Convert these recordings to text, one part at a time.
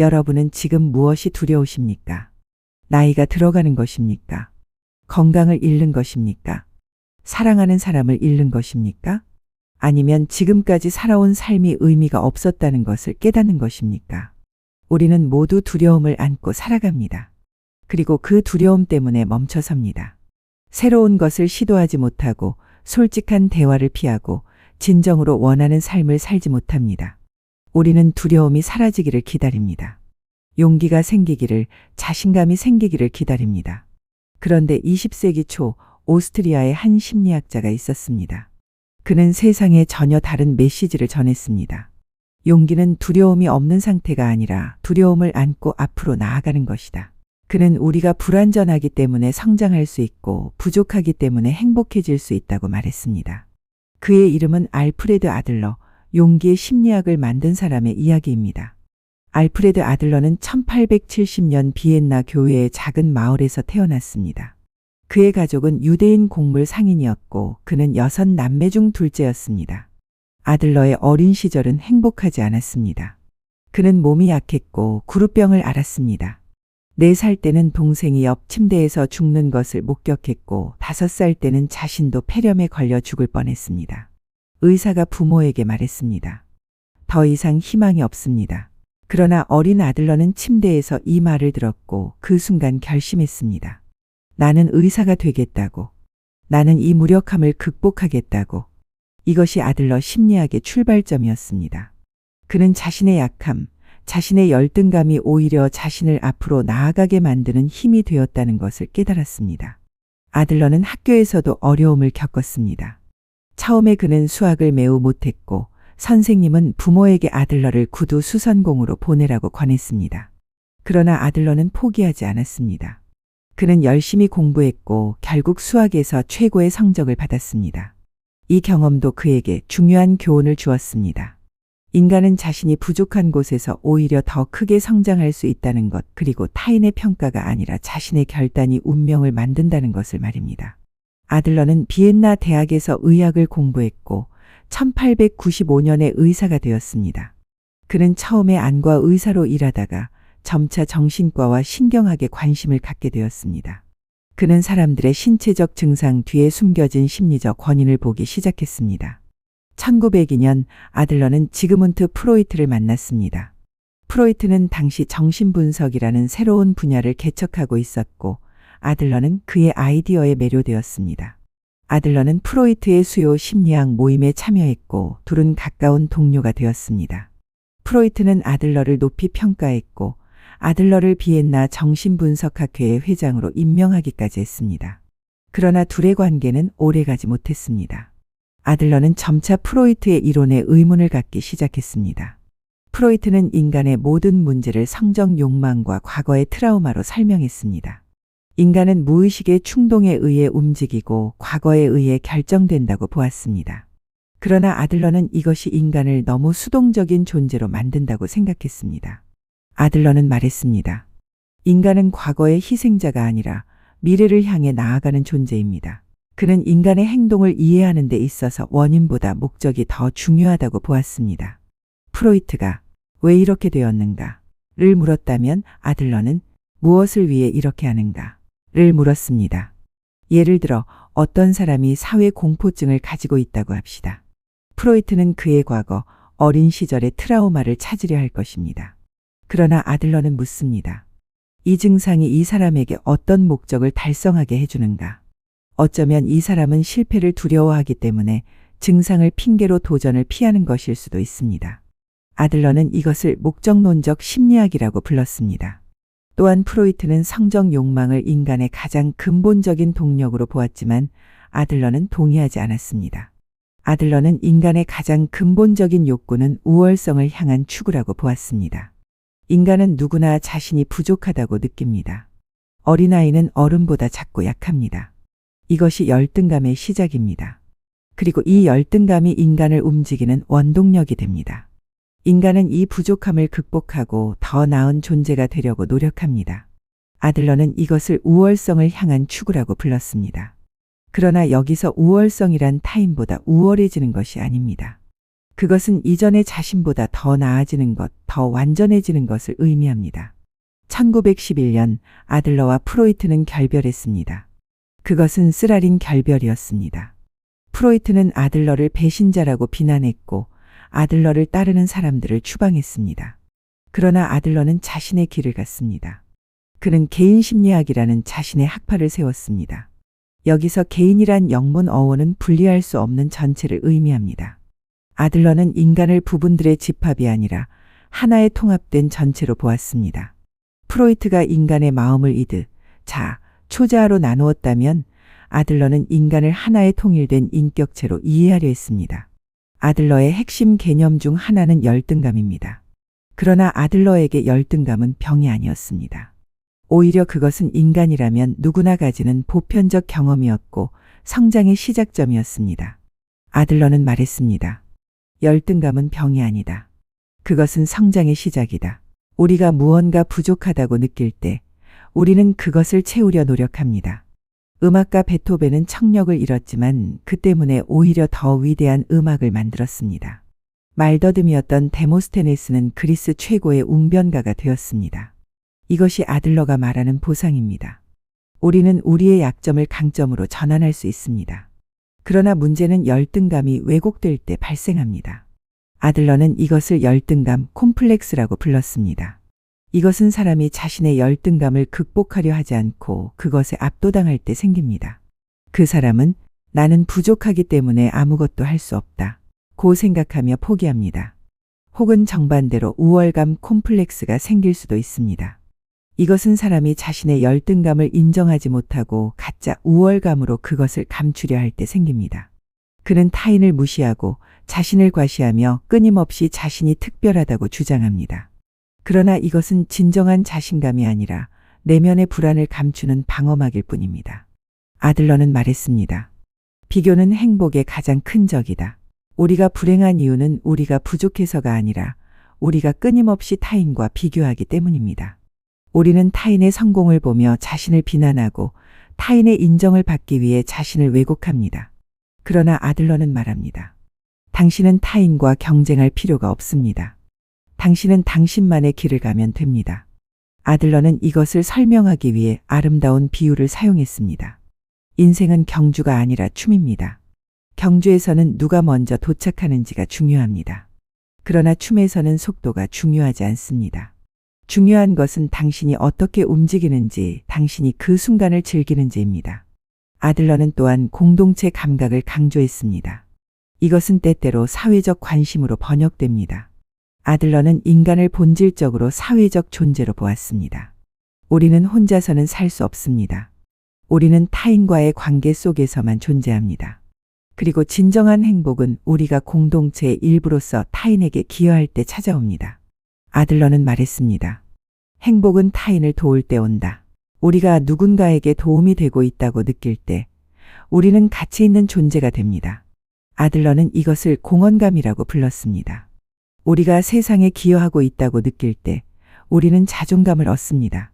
여러분은 지금 무엇이 두려우십니까? 나이가 들어가는 것입니까? 건강을 잃는 것입니까? 사랑하는 사람을 잃는 것입니까? 아니면 지금까지 살아온 삶이 의미가 없었다는 것을 깨닫는 것입니까? 우리는 모두 두려움을 안고 살아갑니다. 그리고 그 두려움 때문에 멈춰섭니다. 새로운 것을 시도하지 못하고 솔직한 대화를 피하고 진정으로 원하는 삶을 살지 못합니다. 우리는 두려움이 사라지기를 기다립니다. 용기가 생기기를, 자신감이 생기기를 기다립니다. 그런데 20세기 초 오스트리아의 한 심리학자가 있었습니다. 그는 세상에 전혀 다른 메시지를 전했습니다. 용기는 두려움이 없는 상태가 아니라 두려움을 안고 앞으로 나아가는 것이다. 그는 우리가 불완전하기 때문에 성장할 수 있고 부족하기 때문에 행복해질 수 있다고 말했습니다. 그의 이름은 알프레드 아들러, 용기의 심리학을 만든 사람의 이야기입니다. 알프레드 아들러는 1870년 비엔나 교회의 작은 마을에서 태어났습니다. 그의 가족은 유대인 곡물 상인이었고 그는 여섯 남매 중 둘째였습니다. 아들러의 어린 시절은 행복하지 않았습니다. 그는 몸이 약했고 구루병을 앓았습니다. 네살 때는 동생이 옆 침대에서 죽는 것을 목격했고 다섯 살 때는 자신도 폐렴에 걸려 죽을 뻔했습니다. 의사가 부모에게 말했습니다. 더 이상 희망이 없습니다. 그러나 어린 아들러는 침대에서 이 말을 들었고 그 순간 결심했습니다. 나는 의사가 되겠다고. 나는 이 무력함을 극복하겠다고. 이것이 아들러 심리학의 출발점이었습니다. 그는 자신의 약함, 자신의 열등감이 오히려 자신을 앞으로 나아가게 만드는 힘이 되었다는 것을 깨달았습니다. 아들러는 학교에서도 어려움을 겪었습니다. 처음에 그는 수학을 매우 못했고 선생님은 부모에게 아들러를 구두 수선공으로 보내라고 권했습니다. 그러나 아들러는 포기하지 않았습니다. 그는 열심히 공부했고 결국 수학에서 최고의 성적을 받았습니다. 이 경험도 그에게 중요한 교훈을 주었습니다. 인간은 자신이 부족한 곳에서 오히려 더 크게 성장할 수 있다는 것, 그리고 타인의 평가가 아니라 자신의 결단이 운명을 만든다는 것을 말입니다. 아들러는 비엔나 대학에서 의학을 공부했고 1895년에 의사가 되었습니다. 그는 처음에 안과 의사로 일하다가 점차 정신과와 신경학에 관심을 갖게 되었습니다. 그는 사람들의 신체적 증상 뒤에 숨겨진 심리적 원인을 보기 시작했습니다. 1902년 아들러는 지그문트 프로이트를 만났습니다. 프로이트는 당시 정신분석이라는 새로운 분야를 개척하고 있었고 아들러는 그의 아이디어에 매료되었습니다. 아들러는 프로이트의 수요 심리학 모임에 참여했고 둘은 가까운 동료가 되었습니다. 프로이트는 아들러를 높이 평가했고 아들러를 비엔나 정신분석학회의 회장으로 임명하기까지 했습니다. 그러나 둘의 관계는 오래가지 못했습니다. 아들러는 점차 프로이트의 이론에 의문을 갖기 시작했습니다. 프로이트는 인간의 모든 문제를 성적 욕망과 과거의 트라우마로 설명했습니다. 인간은 무의식의 충동에 의해 움직이고 과거에 의해 결정된다고 보았습니다. 그러나 아들러는 이것이 인간을 너무 수동적인 존재로 만든다고 생각했습니다. 아들러는 말했습니다. 인간은 과거의 희생자가 아니라 미래를 향해 나아가는 존재입니다. 그는 인간의 행동을 이해하는 데 있어서 원인보다 목적이 더 중요하다고 보았습니다. 프로이트가 왜 이렇게 되었는가? 를 물었다면 아들러는 무엇을 위해 이렇게 하는가? 를 물었습니다. 예를 들어 어떤 사람이 사회 공포증을 가지고 있다고 합시다. 프로이트는 그의 과거 어린 시절의 트라우마를 찾으려 할 것입니다. 그러나 아들러는 묻습니다. 이 증상이 이 사람에게 어떤 목적을 달성하게 해주는가? 어쩌면 이 사람은 실패를 두려워하기 때문에 증상을 핑계로 도전을 피하는 것일 수도 있습니다. 아들러는 이것을 목적론적 심리학이라고 불렀습니다. 또한 프로이트는 성적 욕망을 인간의 가장 근본적인 동력으로 보았지만 아들러는 동의하지 않았습니다. 아들러는 인간의 가장 근본적인 욕구는 우월성을 향한 추구라고 보았습니다. 인간은 누구나 자신이 부족하다고 느낍니다. 어린아이는 어른보다 작고 약합니다. 이것이 열등감의 시작입니다. 그리고 이 열등감이 인간을 움직이는 원동력이 됩니다. 인간은 이 부족함을 극복하고 더 나은 존재가 되려고 노력합니다. 아들러는 이것을 우월성을 향한 추구라고 불렀습니다. 그러나 여기서 우월성이란 타인보다 우월해지는 것이 아닙니다. 그것은 이전의 자신보다 더 나아지는 것, 더 완전해지는 것을 의미합니다. 1911년 아들러와 프로이트는 결별했습니다. 그것은 쓰라린 결별이었습니다. 프로이트는 아들러를 배신자라고 비난했고 아들러를 따르는 사람들을 추방했습니다. 그러나 아들러는 자신의 길을 갔습니다. 그는 개인 심리학이라는 자신의 학파를 세웠습니다. 여기서 개인이란 영문 어원은 분리할 수 없는 전체를 의미합니다. 아들러는 인간을 부분들의 집합이 아니라 하나의 통합된 전체로 보았습니다. 프로이트가 인간의 마음을 이드, 자, 초자아로 나누었다면 아들러는 인간을 하나의 통일된 인격체로 이해하려 했습니다. 아들러의 핵심 개념 중 하나는 열등감입니다. 그러나 아들러에게 열등감은 병이 아니었습니다. 오히려 그것은 인간이라면 누구나 가지는 보편적 경험이었고 성장의 시작점이었습니다. 아들러는 말했습니다. 열등감은 병이 아니다. 그것은 성장의 시작이다. 우리가 무언가 부족하다고 느낄 때 우리는 그것을 채우려 노력합니다. 음악가 베토벤은 청력을 잃었지만 그 때문에 오히려 더 위대한 음악을 만들었습니다. 말더듬이었던 데모스테네스는 그리스 최고의 웅변가가 되었습니다. 이것이 아들러가 말하는 보상입니다. 우리는 우리의 약점을 강점으로 전환할 수 있습니다. 그러나 문제는 열등감이 왜곡될 때 발생합니다. 아들러는 이것을 열등감 콤플렉스라고 불렀습니다. 이것은 사람이 자신의 열등감을 극복하려 하지 않고 그것에 압도당할 때 생깁니다. 그 사람은 나는 부족하기 때문에 아무것도 할 수 없다. 고 생각하며 포기합니다. 혹은 정반대로 우월감 콤플렉스가 생길 수도 있습니다. 이것은 사람이 자신의 열등감을 인정하지 못하고 가짜 우월감으로 그것을 감추려 할 때 생깁니다. 그는 타인을 무시하고 자신을 과시하며 끊임없이 자신이 특별하다고 주장합니다. 그러나 이것은 진정한 자신감이 아니라 내면의 불안을 감추는 방어막일 뿐입니다. 아들러는 말했습니다. 비교는 행복의 가장 큰 적이다. 우리가 불행한 이유는 우리가 부족해서가 아니라 우리가 끊임없이 타인과 비교하기 때문입니다. 우리는 타인의 성공을 보며 자신을 비난하고 타인의 인정을 받기 위해 자신을 왜곡합니다. 그러나 아들러는 말합니다. 당신은 타인과 경쟁할 필요가 없습니다. 당신은 당신만의 길을 가면 됩니다. 아들러는 이것을 설명하기 위해 아름다운 비유를 사용했습니다. 인생은 경주가 아니라 춤입니다. 경주에서는 누가 먼저 도착하는지가 중요합니다. 그러나 춤에서는 속도가 중요하지 않습니다. 중요한 것은 당신이 어떻게 움직이는지, 당신이 그 순간을 즐기는지입니다. 아들러는 또한 공동체 감각을 강조했습니다. 이것은 때때로 사회적 관심으로 번역됩니다. 아들러는 인간을 본질적으로 사회적 존재로 보았습니다. 우리는 혼자서는 살 수 없습니다. 우리는 타인과의 관계 속에서만 존재합니다. 그리고 진정한 행복은 우리가 공동체의 일부로서 타인에게 기여할 때 찾아옵니다. 아들러는 말했습니다. 행복은 타인을 도울 때 온다. 우리가 누군가에게 도움이 되고 있다고 느낄 때 우리는 가치 있는 존재가 됩니다. 아들러는 이것을 공헌감이라고 불렀습니다. 우리가 세상에 기여하고 있다고 느낄 때 우리는 자존감을 얻습니다.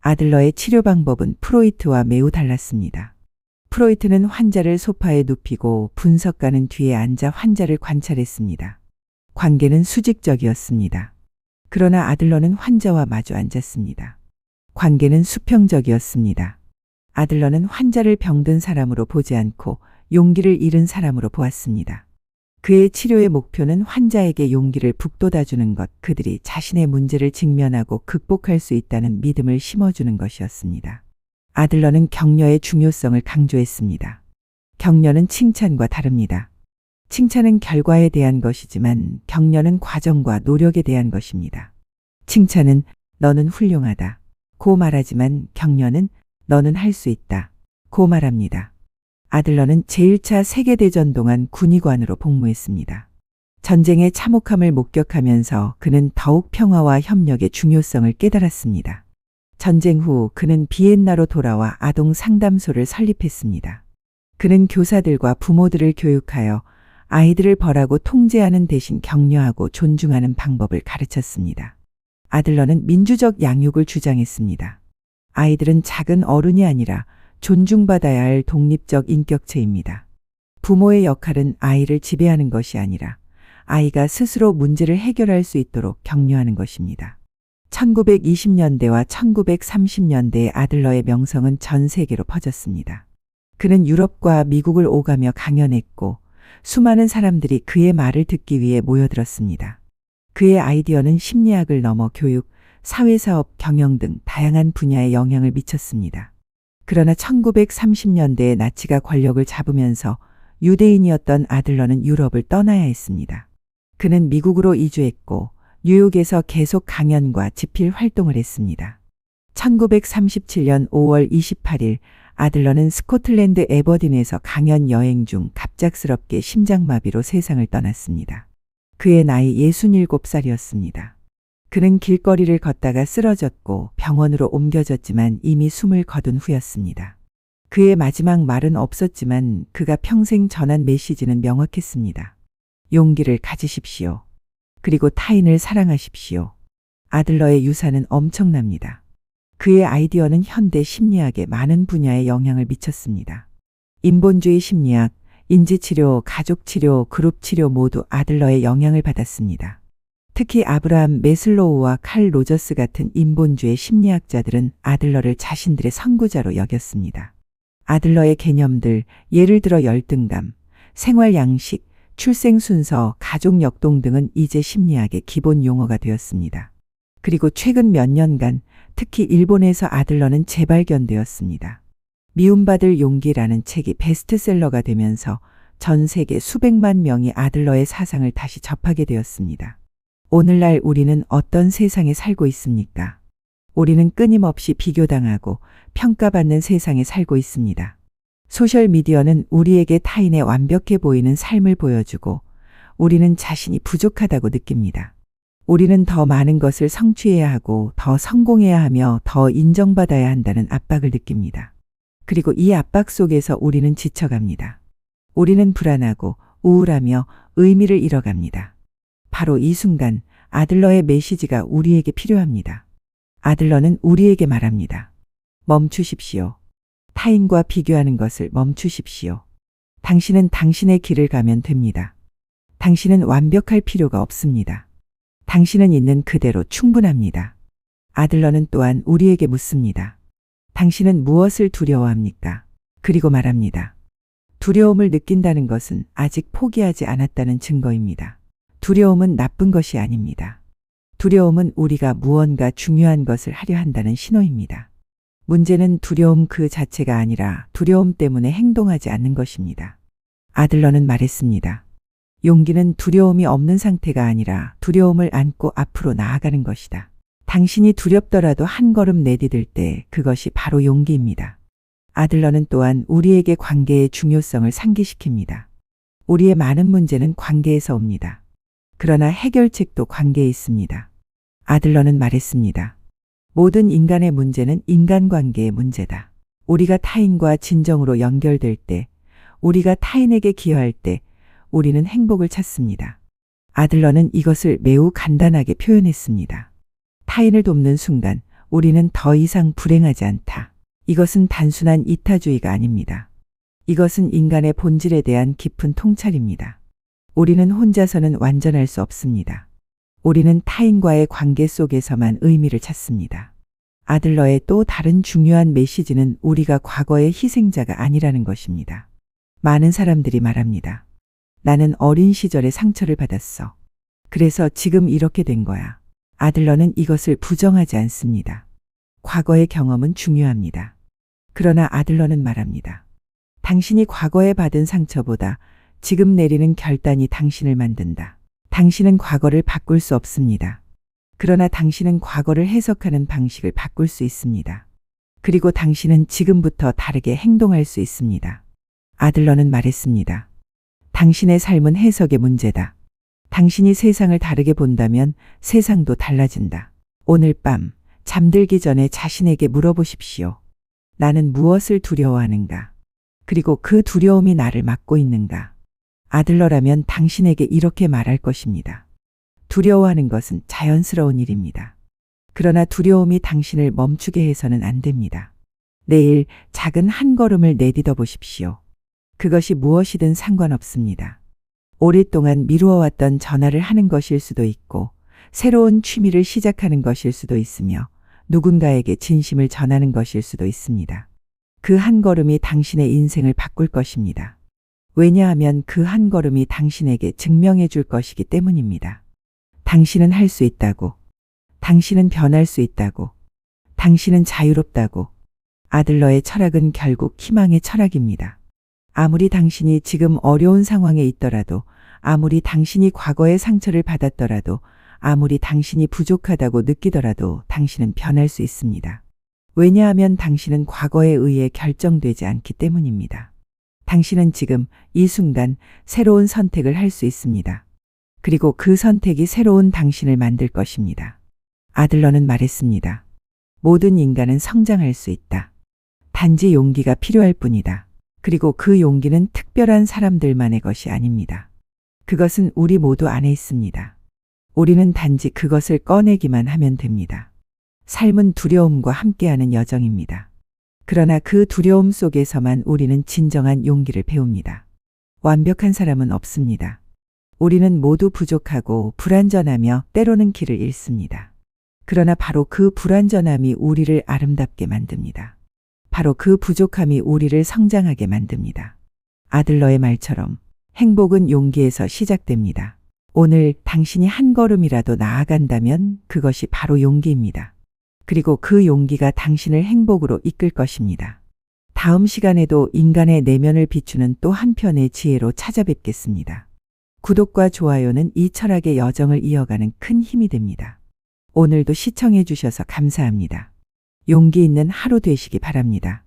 아들러의 치료 방법은 프로이트와 매우 달랐습니다. 프로이트는 환자를 소파에 눕히고 분석가는 뒤에 앉아 환자를 관찰했습니다. 관계는 수직적이었습니다. 그러나 아들러는 환자와 마주 앉았습니다. 관계는 수평적이었습니다. 아들러는 환자를 병든 사람으로 보지 않고 용기를 잃은 사람으로 보았습니다. 그의 치료의 목표는 환자에게 용기를 북돋아주는 것, 그들이 자신의 문제를 직면하고 극복할 수 있다는 믿음을 심어주는 것이었습니다. 아들러는 격려의 중요성을 강조했습니다. 격려는 칭찬과 다릅니다. 칭찬은 결과에 대한 것이지만 격려는 과정과 노력에 대한 것입니다. 칭찬은 너는 훌륭하다. 고 말하지만 격려는 너는 할 수 있다. 고 말합니다. 아들러는 제1차 세계대전 동안 군의관으로 복무했습니다. 전쟁의 참혹함을 목격하면서 그는 더욱 평화와 협력의 중요성을 깨달았습니다. 전쟁 후 그는 비엔나로 돌아와 아동 상담소를 설립했습니다. 그는 교사들과 부모들을 교육하여 아이들을 벌하고 통제하는 대신 격려하고 존중하는 방법을 가르쳤습니다. 아들러는 민주적 양육을 주장했습니다. 아이들은 작은 어른이 아니라 존중받아야 할 독립적 인격체입니다. 부모의 역할은 아이를 지배하는 것이 아니라 아이가 스스로 문제를 해결할 수 있도록 격려하는 것입니다. 1920년대와 1930년대의 아들러의 명성은 전 세계로 퍼졌습니다. 그는 유럽과 미국을 오가며 강연했고 수많은 사람들이 그의 말을 듣기 위해 모여들었습니다. 그의 아이디어는 심리학을 넘어 교육, 사회사업, 경영 등 다양한 분야에 영향을 미쳤습니다. 그러나 1930년대에 나치가 권력을 잡으면서 유대인이었던 아들러는 유럽을 떠나야 했습니다. 그는 미국으로 이주했고 뉴욕에서 계속 강연과 집필 활동을 했습니다. 1937년 5월 28일 아들러는 스코틀랜드 에버딘에서 강연 여행 중 갑작스럽게 심장마비로 세상을 떠났습니다. 그의 나이 67살이었습니다. 그는 길거리를 걷다가 쓰러졌고 병원으로 옮겨졌지만 이미 숨을 거둔 후였습니다. 그의 마지막 말은 없었지만 그가 평생 전한 메시지는 명확했습니다. 용기를 가지십시오. 그리고 타인을 사랑하십시오. 아들러의 유산은 엄청납니다. 그의 아이디어는 현대 심리학의 많은 분야에 영향을 미쳤습니다. 인본주의 심리학, 인지치료, 가족치료, 그룹치료 모두 아들러의 영향을 받았습니다. 특히 아브라함 메슬로우와 칼 로저스 같은 인본주의 심리학자들은 아들러를 자신들의 선구자로 여겼습니다. 아들러의 개념들, 예를 들어 열등감, 생활 양식, 출생 순서, 가족 역동 등은 이제 심리학의 기본 용어가 되었습니다. 그리고 최근 몇 년간 특히 일본에서 아들러는 재발견되었습니다. 미움받을 용기라는 책이 베스트셀러가 되면서 전 세계 수백만 명이 아들러의 사상을 다시 접하게 되었습니다. 오늘날 우리는 어떤 세상에 살고 있습니까? 우리는 끊임없이 비교당하고 평가받는 세상에 살고 있습니다. 소셜미디어는 우리에게 타인의 완벽해 보이는 삶을 보여주고 우리는 자신이 부족하다고 느낍니다. 우리는 더 많은 것을 성취해야 하고 더 성공해야 하며 더 인정받아야 한다는 압박을 느낍니다. 그리고 이 압박 속에서 우리는 지쳐갑니다. 우리는 불안하고 우울하며 의미를 잃어갑니다. 바로 이 순간 아들러의 메시지가 우리에게 필요합니다. 아들러는 우리에게 말합니다. 멈추십시오. 타인과 비교하는 것을 멈추십시오. 당신은 당신의 길을 가면 됩니다. 당신은 완벽할 필요가 없습니다. 당신은 있는 그대로 충분합니다. 아들러는 또한 우리에게 묻습니다. 당신은 무엇을 두려워합니까? 그리고 말합니다. 두려움을 느낀다는 것은 아직 포기하지 않았다는 증거입니다. 두려움은 나쁜 것이 아닙니다. 두려움은 우리가 무언가 중요한 것을 하려 한다는 신호입니다. 문제는 두려움 그 자체가 아니라 두려움 때문에 행동하지 않는 것입니다. 아들러는 말했습니다. 용기는 두려움이 없는 상태가 아니라 두려움을 안고 앞으로 나아가는 것이다. 당신이 두렵더라도 한 걸음 내디딜 때 그것이 바로 용기입니다. 아들러는 또한 우리에게 관계의 중요성을 상기시킵니다. 우리의 많은 문제는 관계에서 옵니다. 그러나 해결책도 관계에 있습니다. 아들러는 말했습니다. 모든 인간의 문제는 인간관계의 문제다. 우리가 타인과 진정으로 연결될 때, 우리가 타인에게 기여할 때, 우리는 행복을 찾습니다. 아들러는 이것을 매우 간단하게 표현했습니다. 타인을 돕는 순간 우리는 더 이상 불행하지 않다. 이것은 단순한 이타주의가 아닙니다. 이것은 인간의 본질에 대한 깊은 통찰입니다. 우리는 혼자서는 완전할 수 없습니다. 우리는 타인과의 관계 속에서만 의미를 찾습니다. 아들러의 또 다른 중요한 메시지는 우리가 과거의 희생자가 아니라는 것입니다. 많은 사람들이 말합니다. 나는 어린 시절에 상처를 받았어. 그래서 지금 이렇게 된 거야. 아들러는 이것을 부정하지 않습니다. 과거의 경험은 중요합니다. 그러나 아들러는 말합니다. 당신이 과거에 받은 상처보다 지금 내리는 결단이 당신을 만든다. 당신은 과거를 바꿀 수 없습니다. 그러나 당신은 과거를 해석하는 방식을 바꿀 수 있습니다. 그리고 당신은 지금부터 다르게 행동할 수 있습니다. 아들러는 말했습니다. 당신의 삶은 해석의 문제다. 당신이 세상을 다르게 본다면 세상도 달라진다. 오늘 밤 잠들기 전에 자신에게 물어보십시오. 나는 무엇을 두려워하는가? 그리고 그 두려움이 나를 막고 있는가? 아들러라면 당신에게 이렇게 말할 것입니다. 두려워하는 것은 자연스러운 일입니다. 그러나 두려움이 당신을 멈추게 해서는 안 됩니다. 내일 작은 한 걸음을 내딛어 보십시오. 그것이 무엇이든 상관없습니다. 오랫동안 미루어왔던 전화를 하는 것일 수도 있고, 새로운 취미를 시작하는 것일 수도 있으며, 누군가에게 진심을 전하는 것일 수도 있습니다. 그 한 걸음이 당신의 인생을 바꿀 것입니다. 왜냐하면 그 한 걸음이 당신에게 증명해 줄 것이기 때문입니다. 당신은 할 수 있다고. 당신은 변할 수 있다고. 당신은 자유롭다고. 아들러의 철학은 결국 희망의 철학입니다. 아무리 당신이 지금 어려운 상황에 있더라도, 아무리 당신이 과거의 상처를 받았더라도, 아무리 당신이 부족하다고 느끼더라도 당신은 변할 수 있습니다. 왜냐하면 당신은 과거에 의해 결정되지 않기 때문입니다. 당신은 지금 이 순간 새로운 선택을 할 수 있습니다. 그리고 그 선택이 새로운 당신을 만들 것입니다. 아들러는 말했습니다. 모든 인간은 성장할 수 있다. 단지 용기가 필요할 뿐이다. 그리고 그 용기는 특별한 사람들만의 것이 아닙니다. 그것은 우리 모두 안에 있습니다. 우리는 단지 그것을 꺼내기만 하면 됩니다. 삶은 두려움과 함께하는 여정입니다. 그러나 그 두려움 속에서만 우리는 진정한 용기를 배웁니다. 완벽한 사람은 없습니다. 우리는 모두 부족하고 불완전하며 때로는 길을 잃습니다. 그러나 바로 그 불완전함이 우리를 아름답게 만듭니다. 바로 그 부족함이 우리를 성장하게 만듭니다. 아들러의 말처럼 행복은 용기에서 시작됩니다. 오늘 당신이 한 걸음이라도 나아간다면 그것이 바로 용기입니다. 그리고 그 용기가 당신을 행복으로 이끌 것입니다. 다음 시간에도 인간의 내면을 비추는 또 한편의 지혜로 찾아뵙겠습니다. 구독과 좋아요는 이 철학의 여정을 이어가는 큰 힘이 됩니다. 오늘도 시청해 주셔서 감사합니다. 용기 있는 하루 되시기 바랍니다.